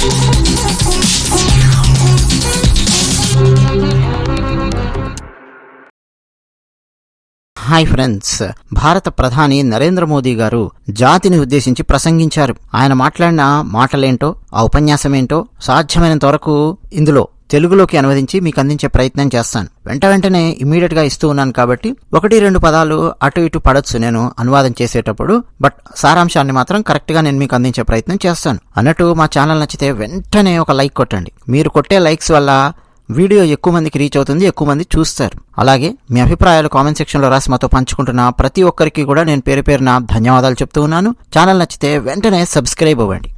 Hi friends. భారత ప్రధాని నరేంద్ర మోదీ గారు జాతిని ఉద్దేశించి ప్రసంగించారు. ఆయన మాట్లాడిన మాటలేంటో ఆ ఉపన్యాసమేంటో సాధ్యమైనంత వరకు ఇందులో తెలుగులోకి అనువదించి మీకు అందించే ప్రయత్నం చేస్తాను. వెంట వెంటనే ఇమీడియట్గా ఇస్తూ ఉన్నాను కాబట్టి ఒకటి రెండు పదాలు అటు ఇటు పడొచ్చు నేను అనువాదం చేసేటప్పుడు బట్ సారాంశాన్ని మాత్రం కరెక్ట్గా నేను మీకు అందించే ప్రయత్నం చేస్తాను. అన్నట్టు మా ఛానల్ నచ్చితే వెంటనే ఒక లైక్ కొట్టండి. మీరు కొట్టే లైక్స్ వల్ల వీడియో ఎక్కువ మందికి రీచ్ అవుతుంది ఎక్కువ మంది చూస్తారు. అలాగే మీ అభిప్రాయాలు కామెంట్ సెక్షన్లో రాసి మాతో పంచుకుంటున్న ప్రతి ఒక్కరికి కూడా నేను పేరు పేరున ధన్యవాదాలు చెప్తూ ఉన్నాను. ఛానల్ నచ్చితే వెంటనే సబ్స్క్రైబ్ అవ్వండి.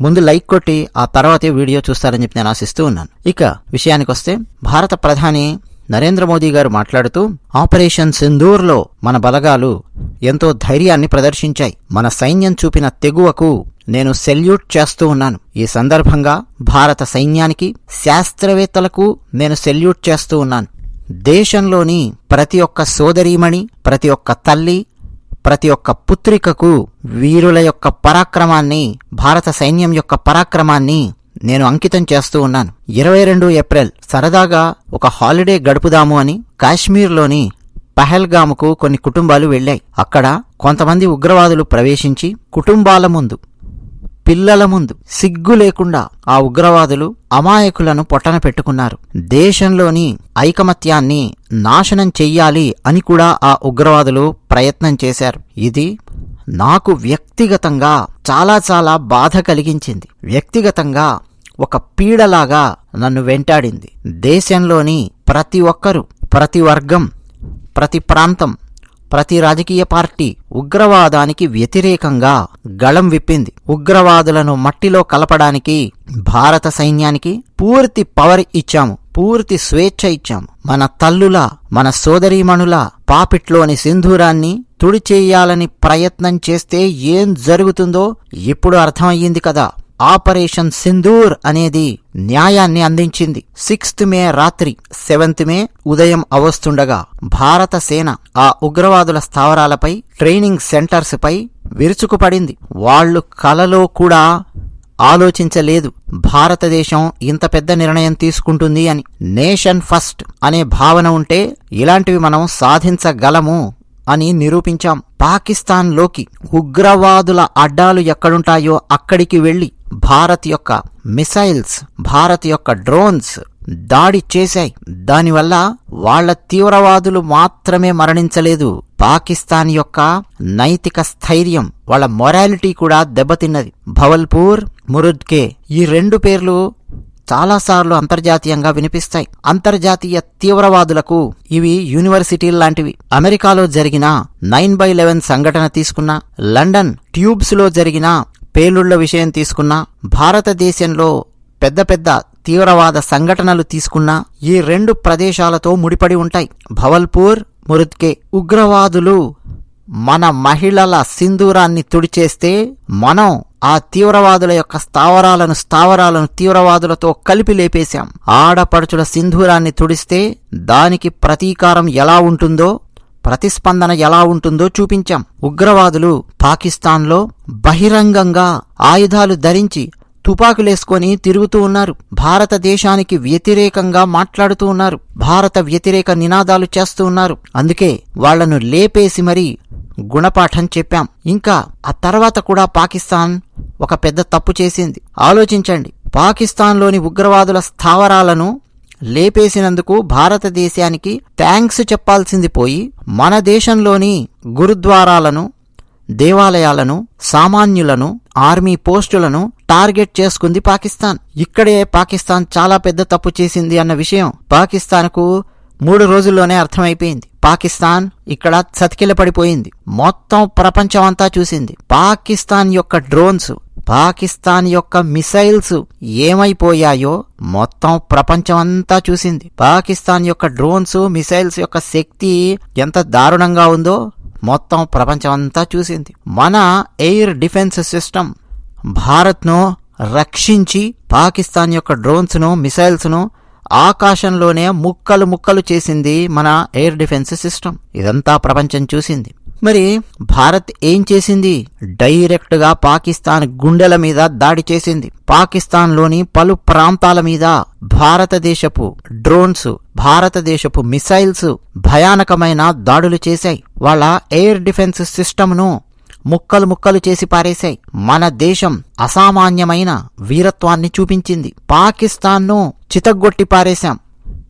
ముందు లైక్ కొట్టి ఆ తర్వాతే వీడియో చూస్తారని చెప్పి నేను ఆశిస్తూ ఉన్నాను. ఇక విషయానికి వస్తే భారత ప్రధాని నరేంద్ర మోదీ గారు మాట్లాడుతూ ఆపరేషన్ సింధూర్లో మన బలగాలు ఎంతో ధైర్యాన్ని ప్రదర్శించాయి. మన సైన్యం చూపిన తెగువకు నేను సెల్యూట్ చేస్తూ ఉన్నాను. ఈ సందర్భంగా భారత సైన్యానికి శాస్త్రవేత్తలకు నేను సెల్యూట్ చేస్తూ ఉన్నాను. దేశంలోని ప్రతి ఒక్క సోదరీమణి ప్రతి ఒక్క తల్లి ప్రతి ఒక్క పుత్రికకు వీరుల యొక్క పరాక్రమాన్ని భారత సైన్యం యొక్క పరాక్రమాన్ని నేను అంకితం చేస్తూ ఉన్నాను. ఇరవై రెండు ఏప్రిల్ సరదాగా ఒక హాలిడే గడుపుదాము అని కాశ్మీర్లోని పహల్గాముకు కొన్ని కుటుంబాలు వెళ్ళాయి. అక్కడ కొంతమంది ఉగ్రవాదులు ప్రవేశించి కుటుంబాల ముందు పిల్లల ముందు సిగ్గు లేకుండా ఆ ఉగ్రవాదులు అమాయకులను పొట్టన పెట్టుకున్నారు. దేశంలోని ఐకమత్యాన్ని నాశనం చెయ్యాలి అని కూడా ఆ ఉగ్రవాదులు ప్రయత్నం చేశారు. ఇది నాకు వ్యక్తిగతంగా చాలా చాలా బాధ కలిగించింది. వ్యక్తిగతంగా ఒక పీడలాగా నన్ను వెంటాడింది. దేశంలోని ప్రతి ఒక్కరూ ప్రతి వర్గం ప్రతి ప్రాంతం ప్రతి రాజకీయ పార్టీ ఉగ్రవాదానికి వ్యతిరేకంగా గళం విప్పింది. ఉగ్రవాదులను మట్టిలో కలపడానికి భారత సైన్యానికి పూర్తి పవర్ ఇచ్చాము. పూర్తి స్వేచ్ఛ ఇచ్చాము. మన తల్లుల మన సోదరీమణుల పాపిట్లోని సింధూరాన్ని తుడిచేయాలని ప్రయత్నం చేస్తే ఏం జరుగుతుందో ఇప్పుడు అర్థమయ్యింది కదా. ఆపరేషన్ సింధూర్ అనేది న్యాయాన్ని అందించింది. సిక్స్త్ మే రాత్రి సెవెంత్ మే ఉదయం అవస్తుండగా భారత సేన ఆ ఉగ్రవాదుల స్థావరాలపై ట్రైనింగ్ సెంటర్స్ పై విరుచుకుపడింది. వాళ్ళు కలలో కూడా ఆలోచించలేదు. భారతదేశం ఇంత పెద్ద నిర్ణయం తీసుకుంటుంది అని. నేషన్ ఫస్ట్ అనే భావన ఉంటే ఇలాంటివి మనం సాధించగలము. అని నిరూపించాం. పాకిస్తాన్లోకి ఉగ్రవాదుల అడ్డాలు ఎక్కడుంటాయో అక్కడికి వెళ్ళి భారత్ యొక్క మిసైల్స్ భారత్ యొక్క డ్రోన్స్ దాడి చేశాయి. దానివల్ల వాళ్ళ తీవ్రవాదులు మాత్రమే మరణించలేదు. పాకిస్తాన్ యొక్క నైతిక స్థైర్యం వాళ్ళ మొరాలిటీ కూడా దెబ్బతిన్నది. భవల్పూర్ మురుద్కే ఈ రెండు పేర్లు చాలాసార్లు అంతర్జాతీయంగా వినిపిస్తాయి. అంతర్జాతీయ తీవ్రవాదులకు ఇవి యూనివర్సిటీలు లాంటివి. అమెరికాలో జరిగిన నైన్ బై లెవెన్ సంఘటన తీసుకున్న లండన్ ట్యూబ్స్లో జరిగిన పేలుళ్ళ విషయం తీసుకున్నా భారతదేశంలో పెద్ద పెద్ద తీవ్రవాద సంఘటనలు తీసుకున్నా ఈ రెండు ప్రదేశాలతో ముడిపడి ఉంటాయి. భవల్పూర్ మురుద్కే ఉగ్రవాదులు మన మహిళల సింధూరాన్ని తుడిచేస్తే మనం ఆ తీవ్రవాదుల యొక్క స్థావరాలను స్థావరాలను తీవ్రవాదులతో కలిపి లేపేశాం. ఆడపడుచుల సింధూరాన్ని తుడిస్తే దానికి ప్రతీకారం ఎలా ఉంటుందో ప్రతిస్పందన ఎలా ఉంటుందో చూపించాం. ఉగ్రవాదులు పాకిస్తాన్లో బహిరంగంగా ఆయుధాలు ధరించి తుపాకులేసుకొని తిరుగుతూ ఉన్నారు. భారతదేశానికి వ్యతిరేకంగా మాట్లాడుతూ ఉన్నారు. భారత వ్యతిరేక నినాదాలు చేస్తూ ఉన్నారు. అందుకే వాళ్ళను లేపేసి మరీ గుణపాఠం చెప్పాం. ఇంకా ఆ తర్వాత కూడా పాకిస్తాన్ ఒక పెద్ద తప్పు చేసింది. ఆలోచించండి. పాకిస్తాన్లోని ఉగ్రవాదుల స్థావరాలను లేపేసినందుకు భారతదేశానికి థ్యాంక్స్ చెప్పాల్సింది పోయి మన దేశంలోని గురుద్వారాలను దేవాలయాలను సామాన్యులను ఆర్మీ పోస్టులను టార్గెట్ చేసుకుంది పాకిస్తాన్. ఇక్కడే పాకిస్తాన్ చాలా పెద్ద తప్పు చేసింది అన్న విషయం పాకిస్తాన్కు మూడు రోజుల్లోనే అర్థమైపోయింది. పాకిస్తాన్ ఇక్కడ చతికిలపడిపోయింది. మొత్తం ప్రపంచం అంతా చూసింది. పాకిస్తాన్ యొక్క డ్రోన్స్ పాకిస్తాన్ యొక్క మిసైల్స్ ఏమైపోయాయో మొత్తం ప్రపంచం అంతా చూసింది. పాకిస్తాన్ యొక్క డ్రోన్స్ మిసైల్స్ యొక్క శక్తి ఎంత దారుణంగా ఉందో మొత్తం ప్రపంచం అంతా చూసింది. మన ఎయిర్ డిఫెన్స్ సిస్టమ్ భారత్ను రక్షించి పాకిస్తాన్ యొక్క డ్రోన్స్ను మిసైల్స్ను ఆకాశంలోనే ముక్కలు ముక్కలు చేసింది మన ఎయిర్ డిఫెన్స్ సిస్టమ్. ఇదంతా ప్రపంచం చూసింది. మరి భారత్ ఏం చేసింది? డైరెక్ట్గా పాకిస్తాన్ గుండెల మీద దాడి చేసింది. పాకిస్తాన్లోని పలు ప్రాంతాల మీద భారతదేశపు డ్రోన్స్ భారతదేశపు మిసైల్స్ భయానకమైన దాడులు చేశాయి. వాళ్ళ ఎయిర్ డిఫెన్స్ సిస్టమ్ను ముక్కలు ముక్కలు చేసి పారేశాయి. మన దేశం అసామాన్యమైన వీరత్వాన్ని చూపించింది. పాకిస్తాన్ను చితగ్గొట్టి పారేశాం.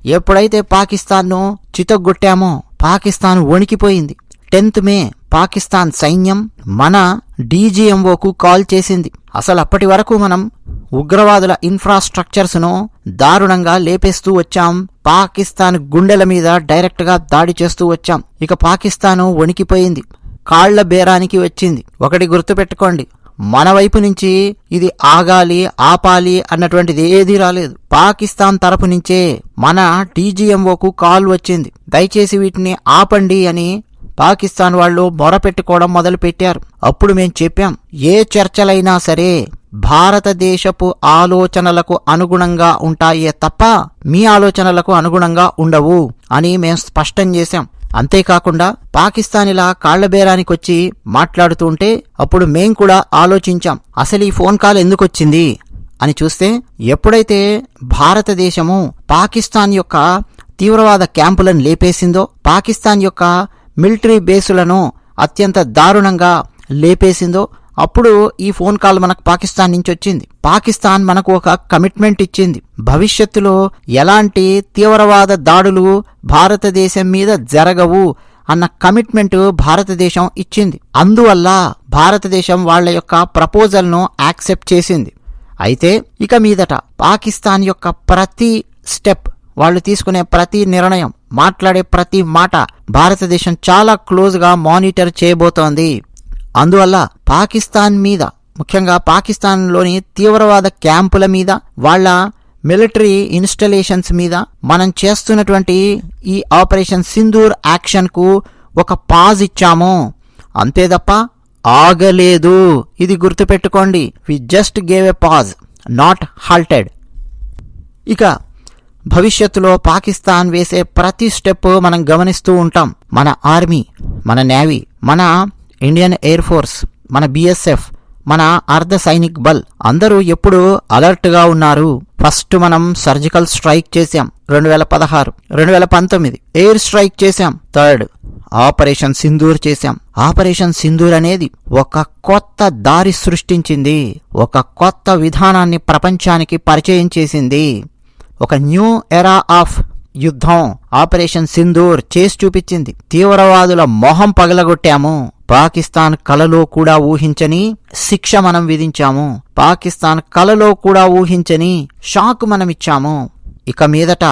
ఎప్పుడైతే పాకిస్తాన్ను చితగ్గొట్టామో పాకిస్తాన్ వణికిపోయింది. టెన్త్ మే పాకిస్తాన్ సైన్యం మన డీజీఎంఓకు కాల్ చేసింది. అసలు అప్పటి వరకు మనం ఉగ్రవాదుల ఇన్ఫ్రాస్ట్రక్చర్స్ను దారుణంగా లేపేస్తూ వచ్చాం. పాకిస్తాన్ గుండెల మీద డైరెక్ట్గా దాడి చేస్తూ వచ్చాం. ఇక పాకిస్తాను వణికిపోయింది. కాళ్ళ బేరానికి వచ్చింది. ఒకటి గుర్తుపెట్టుకోండి. మన వైపు నుంచి ఇది ఆగాలి ఆపాలి అన్నటువంటిది ఏదీ రాలేదు. పాకిస్తాన్ తరపు నుంచే మన టీజీఎంఓకు కాల్ వచ్చింది. దయచేసి వీటిని ఆపండి అని పాకిస్తాన్ వాళ్ళు మొరపెట్టుకోవడం మొదలుపెట్టారు. అప్పుడు మేం చెప్పాం ఏ చర్చలైనా సరే భారతదేశపు ఆలోచనలకు అనుగుణంగా ఉంటాయే తప్ప మీ ఆలోచనలకు అనుగుణంగా ఉండవు అని మేము స్పష్టం చేశాం. అంతేకాకుండా పాకిస్తాన్ ఇలా కాళ్ళబేరానికొచ్చి మాట్లాడుతూ ఉంటే అప్పుడు మేం కూడా ఆలోచించాం అసలు ఈ ఫోన్ కాల్ ఎందుకొచ్చింది? అని చూస్తే ఎప్పుడైతే భారతదేశము పాకిస్తాన్ యొక్క తీవ్రవాద క్యాంపులను లేపేసిందో పాకిస్తాన్ యొక్క మిలిటరీ బేసులను అత్యంత దారుణంగా లేపేసిందో అప్పుడు ఈ ఫోన్ కాల్ మనకు పాకిస్తాన్ నుంచి వచ్చింది. పాకిస్తాన్ మనకు ఒక కమిట్మెంట్ ఇచ్చింది. భవిష్యత్తులో ఎలాంటి తీవ్రవాద దాడులు భారతదేశం మీద జరగవు అన్న కమిట్మెంట్ భారతదేశం ఇచ్చింది. అందువల్ల భారతదేశం వాళ్ళ యొక్క ప్రపోజల్ను యాక్సెప్ట్ చేసింది. అయితే ఇక మీదట పాకిస్తాన్ యొక్క ప్రతి స్టెప్ వాళ్ళు తీసుకునే ప్రతి నిర్ణయం మాట్లాడే ప్రతి మాట భారతదేశం చాలా క్లోజ్గా మానిటర్ చేయబోతోంది. అందువల్ల పాకిస్తాన్ మీద ముఖ్యంగా పాకిస్తాన్లోని తీవ్రవాద క్యాంపుల మీద వాళ్ళ మిలిటరీ ఇన్స్టలేషన్స్ మీద మనం చేస్తున్నటువంటి ఈ ఆపరేషన్ సింధూర్ యాక్షన్కు ఒక పాజ్ ఇచ్చాము. అంతే తప్ప ఆగలేదు. ఇది గుర్తుపెట్టుకోండి. We just gave a pause not halted ఇక భవిష్యత్తులో పాకిస్తాన్ వేసే ప్రతి స్టెప్ మనం గమనిస్తూ ఉంటాం. మన ఆర్మీ మన నేవీ మన ఇండియన్ ఎయిర్ ఫోర్స్ మన బిఎస్ఎఫ్ మన అర్ధ సైనిక్ బల్ అందరూ ఎప్పుడు అలర్ట్గా ఉన్నారు. ఫస్ట్ మనం సర్జికల్ స్ట్రైక్ చేశాం రెండు వేల పదహారు రెండు వేల పంతొమ్మిది ఎయిర్ స్ట్రైక్ చేశాం. థర్డ్ ఆపరేషన్ సింధూర్ చేశాం. ఆపరేషన్ సింధూర్ అనేది ఒక కొత్త దారి సృష్టించింది. ఒక కొత్త విధానాన్ని ప్రపంచానికి పరిచయం చేసింది. ఒక న్యూ ఎరా ఆఫ్ యుద్ధం ఆపరేషన్ సింధూర్ చేసి చూపించింది. తీవ్రవాదుల మొహం పగలగొట్టాము. పాకిస్తాన్ కలలో కూడా ఊహించని శిక్ష మనం విధించాము. పాకిస్తాన్ కలలో కూడా ఊహించని షాక్ మనం ఇచ్చాము ఇక మీదట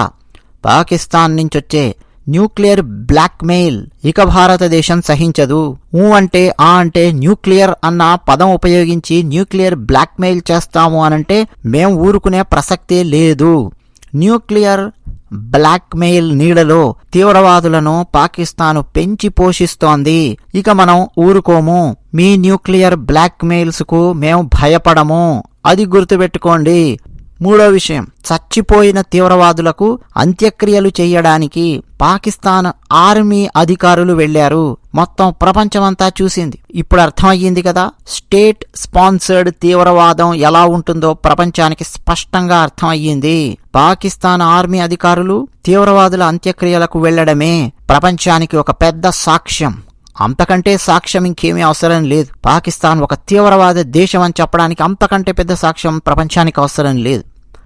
పాకిస్తాన్ నుంచొచ్చే న్యూక్లియర్ బ్లాక్మెయిల్ ఇక భారతదేశం సహించదు. ఊ అంటే ఆ అంటే న్యూక్లియర్ అన్న పదం ఉపయోగించి న్యూక్లియర్ బ్లాక్మెయిల్ చేస్తాము అనంటే మేం ఊరుకునే ప్రసక్తే లేదు. న్యూక్లియర్ బ్లాక్మెయిల్ నీడలో తీవ్రవాదులను పాకిస్తాను పెంచి పోషిస్తోంది. ఇక మనం ఊరుకోము. మీ న్యూక్లియర్ బ్లాక్మెయిల్స్కు మేము భయపడము. అది గుర్తుపెట్టుకోండి. మూడో విషయం. చచ్చిపోయిన తీవ్రవాదులకు అంత్యక్రియలు చేయడానికి పాకిస్తాన్ ఆర్మీ అధికారులు వెళ్ళారు మొత్తం ప్రపంచమంతా చూసింది. ఇప్పుడు అర్థమయ్యింది కదా స్టేట్ స్పాన్సర్డ్ తీవ్రవాదం ఎలా ఉంటుందో ప్రపంచానికి స్పష్టంగా అర్థమయ్యింది. పాకిస్తాన్ ఆర్మీ అధికారులు తీవ్రవాదుల అంత్యక్రియలకు వెళ్ళడమే ప్రపంచానికి ఒక పెద్ద సాక్ష్యం. అంతకంటే సాక్ష్యం ఇంకేమీ అవసరం లేదు. పాకిస్తాన్ ఒక తీవ్రవాద దేశం అని చెప్పడానికి అంతకంటే పెద్ద సాక్ష్యం ప్రపంచానికి అవసరం లేదు.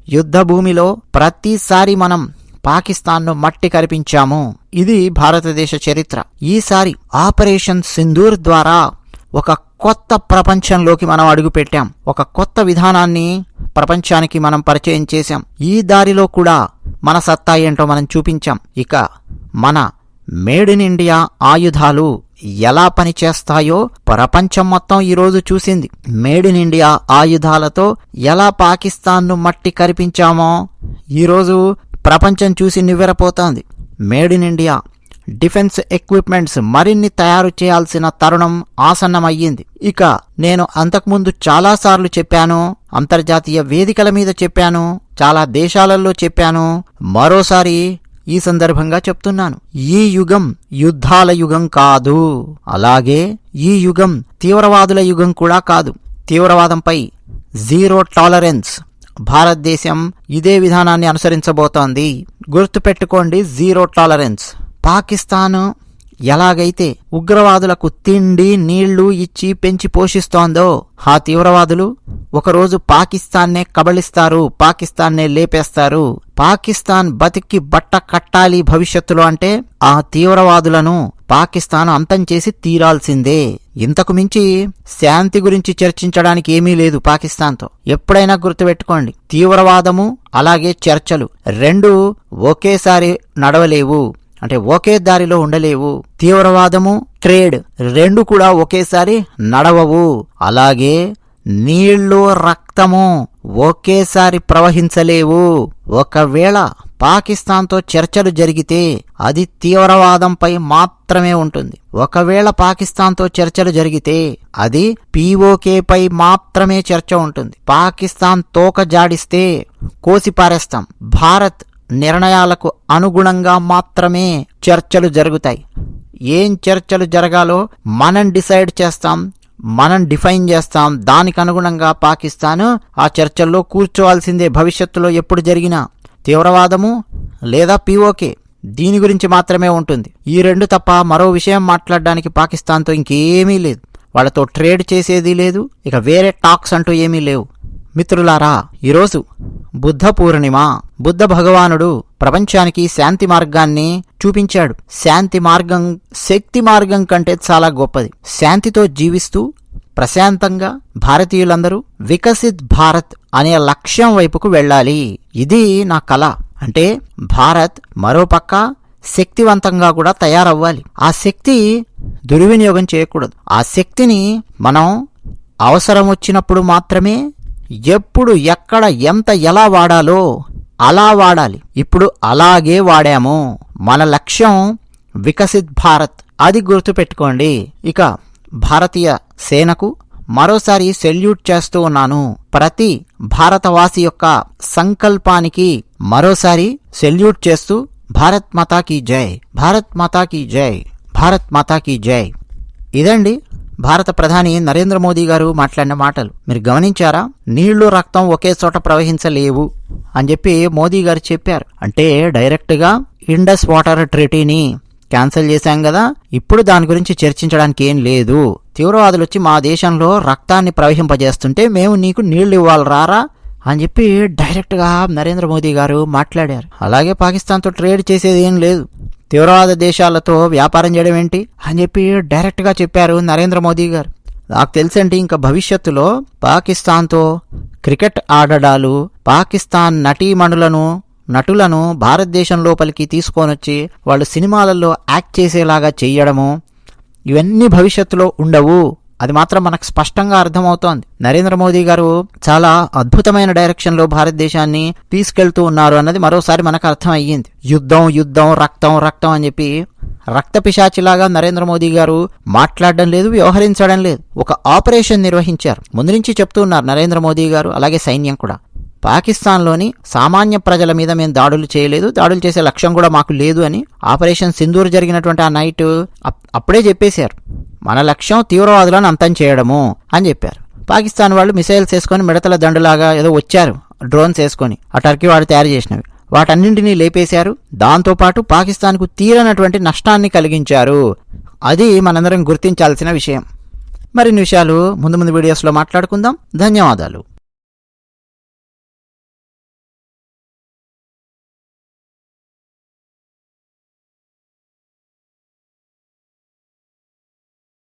యుద్ధ భూమిలో ప్రతిసారి మనం పాకిస్తాన్ను మట్టి కరిపించాము. ఇది భారతదేశ చరిత్ర. ఈసారి ఆపరేషన్ సింధూర్ ద్వారా ఒక కొత్త ప్రపంచంలోకి మనం అడుగుపెట్టాం. ఒక కొత్త విధానాన్ని ప్రపంచానికి మనం పరిచయం చేశాం. ఈ దారిలో కూడా మన సత్తా ఏంటో మనం చూపించాం. ఇక మన మేడ్ ఇన్ ఇండియా ఆయుధాలు ఎలా పనిచేస్తాయో ప్రపంచం మొత్తం ఈరోజు చూసింది. మేడ్ ఇన్ ఇండియా ఆయుధాలతో ఎలా పాకిస్తాన్ను మట్టి కరిపించామో ఈరోజు ప్రపంచం చూసి నివ్వెరపోతోంది. Made in India defence equipments మరిన్ని తయారు చేయాల్సిన తరుణం ఆసన్నమయ్యింది. ఇక నేను అంతకుముందు చాలాసార్లు చెప్పాను అంతర్జాతీయ వేదికల మీద చెప్పాను చాలా దేశాలలో చెప్పాను మరోసారి ఈ సందర్భంగా చెప్తున్నాను. ఈ యుగం యుద్ధాల యుగం కాదు. అలాగే ఈ యుగం తీవ్రవాదుల యుగం కూడా కాదు. తీవ్రవాదంపై జీరో టాలరెన్స్ భారతదేశం ఇదే విధానాన్ని అనుసరించబోతోంది. గుర్తుపెట్టుకోండి జీరో టాలరెన్స్. పాకిస్తాన్ ఎలాగైతే ఉగ్రవాదులకు తిండి నీళ్ళు ఇచ్చి పెంచి పోషిస్తోందో ఆ తీవ్రవాదులు ఒకరోజు పాకిస్తాన్నే కబళిస్తారు పాకిస్తాన్నే లేపేస్తారు. పాకిస్తాన్ బతికి బట్ట కట్టాలి భవిష్యత్తులో అంటే ఆ తీవ్రవాదులను పాకిస్తాన్ అంతం చేసి తీరాల్సిందే. ఇంతకు మించి శాంతి గురించి చర్చించడానికి ఏమీ లేదు పాకిస్తాన్తో. ఎప్పుడైనా గుర్తుపెట్టుకోండి తీవ్రవాదము అలాగే చర్చలు రెండు ఒకేసారి నడవలేవు. అంటే ఒకే దారిలో ఉండలేవు. తీవ్రవాదము ట్రేడ్ రెండు కూడా ఒకేసారి నడవవు. అలాగే నీళ్ళు రక్తము ఒకేసారి ప్రవహించలేవు. ఒకవేళ పాకిస్తాన్తో చర్చలు జరిగితే అది తీవ్రవాదంపై మాత్రమే ఉంటుంది. ఒకవేళ పాకిస్తాన్తో చర్చలు జరిగితే అది పీఓకేపై మాత్రమే చర్చ ఉంటుంది. పాకిస్తాన్ తోక జాడిస్తే కోసి పారేస్తాం భారత్ నిర్ణయాలకు అనుగుణంగా మాత్రమే చర్చలు జరుగుతాయి. ఏం చర్చలు జరగాలో మనం డిసైడ్ చేస్తాం మనం డిఫైన్ చేస్తాం దానికి అనుగుణంగా పాకిస్తాన్ ఆ చర్చల్లో కూర్చోవాల్సిందే భవిష్యత్తులో ఎప్పుడు జరిగినా. తీవ్రవాదము లేదా పీఓకే దీని గురించి మాత్రమే ఉంటుంది. ఈ రెండు తప్ప మరో విషయం మాట్లాడడానికి పాకిస్తాన్తో ఇంకేమీ లేదు. వాళ్ళతో ట్రేడ్ చేసేది లేదు ఇక వేరే టాక్స్ అంటూ ఏమీ లేవు. మిత్రులారా ఈరోజు బుద్ధ పూర్ణిమ. బుద్ధ భగవానుడు ప్రపంచానికి శాంతి మార్గాన్ని చూపించాడు. శాంతి మార్గం శక్తి మార్గం కంటే చాలా గొప్పది. శాంతితో జీవిస్తూ ప్రశాంతంగా భారతీయులందరూ వికసిత్ భారత్ అనే లక్ష్యం వైపుకు వెళ్ళాలి. ఇది నా కళ. అంటే భారత్ మరోపక్క శక్తివంతంగా కూడా తయారవ్వాలి. ఆ శక్తి దుర్వినియోగం చేయకూడదు. ఆ శక్తిని మనం అవసరం వచ్చినప్పుడు మాత్రమే ఎప్పుడు ఎక్కడ ఎంత ఎలా వాడాలో అలా వాడాలి. ఇప్పుడు అలాగే వాడాము. మన లక్ష్యం వికసిత్ భారత్. అది గుర్తుపెట్టుకోండి. ఇక భారతీయ సేనకు మరోసారి సెల్యూట్ చేస్తూ ఉన్నాను. ప్రతి భారతవాసి యొక్క సంకల్పానికి మరోసారి సెల్యూట్ చేస్తూ భారత్ మాతాకి జై. భారత్ మాతాకి జై. భారత్ మాతాకి జై. ఇదండి భారత ప్రధాని నరేంద్ర మోదీ గారు మాట్లాడిన మాటలు. మీరు గమనించారా? నీళ్ళు రక్తం ఒకే చోట ప్రవహించలేవు అని చెప్పి మోదీ గారు చెప్పారు. అంటే డైరెక్ట్గా ఇండస్ వాటర్ ట్రీటీని క్యాన్సిల్ చేశాం కదా ఇప్పుడు దాని గురించి చర్చించడానికి ఏం లేదు. తీవ్రవాదులు వచ్చి మా దేశంలో రక్తాన్ని ప్రవహింపజేస్తుంటే మేము నీకు నీళ్ళు ఇవ్వాలి రారా అని చెప్పి డైరెక్ట్గా నరేంద్ర మోదీ గారు మాట్లాడారు. అలాగే పాకిస్తాన్తో ట్రేడ్ చేసేది ఏం లేదు. తీవ్రవాద దేశాలతో వ్యాపారం చేయడం ఏంటి? అని చెప్పి డైరెక్ట్గా చెప్పారు నరేంద్ర మోదీ గారు. నాకు తెలుసండి ఇంకా భవిష్యత్తులో పాకిస్తాన్తో క్రికెట్ ఆడడాలు పాకిస్తాన్ నటీమణులను నటులను భారతదేశం లోపలికి తీసుకొనొచ్చి వాళ్ళు సినిమాలలో యాక్ట్ చేసేలాగా చేయడము ఇవన్నీ భవిష్యత్తులో ఉండవు. అది మాత్రం మనకు స్పష్టంగా అర్థమవుతోంది. నరేంద్ర మోదీ గారు చాలా అద్భుతమైన డైరెక్షన్లో భారతదేశాన్ని తీసుకెళ్తూ ఉన్నారు అన్నది మరోసారి మనకు అర్థం అయ్యింది యుద్ధం యుద్ధం రక్తం రక్తం అని చెప్పి రక్త పిశాచిలాగా నరేంద్ర మోదీ గారు మాట్లాడడం లేదు వ్యవహరించడం లేదు. ఒక ఆపరేషన్ నిర్వహించారు. ముందు నుంచి చెప్తూ ఉన్నారు నరేంద్ర మోదీ గారు అలాగే సైన్యం కూడా. పాకిస్తాన్లోని సామాన్య ప్రజల మీద మేము దాడులు చేయలేదు. దాడులు చేసే లక్ష్యం కూడా మాకు లేదు అని ఆపరేషన్ సింధూర్ జరిగినటువంటి ఆ నైట్ అప్- అప్పుడే చెప్పేశారు. మన లక్ష్యం తీవ్రవాదులను అంతం చేయడము అని చెప్పారు. పాకిస్తాన్ వాళ్ళు మిసైల్స్ వేసుకొని మిడతల దండులాగా ఏదో వచ్చారు. డ్రోన్స్ వేసుకొని ఆ టర్కీ వాడు తయారు చేసినవి. వాటన్నింటినీ లేపేశారు. దాంతోపాటు పాకిస్తాన్కు తీరనటువంటి నష్టాన్ని కలిగించారు. అది మనందరం గుర్తించాల్సిన విషయం. మరిన్ని విషయాలు ముందు ముందు వీడియోస్లో మాట్లాడుకుందాం. ధన్యవాదాలు.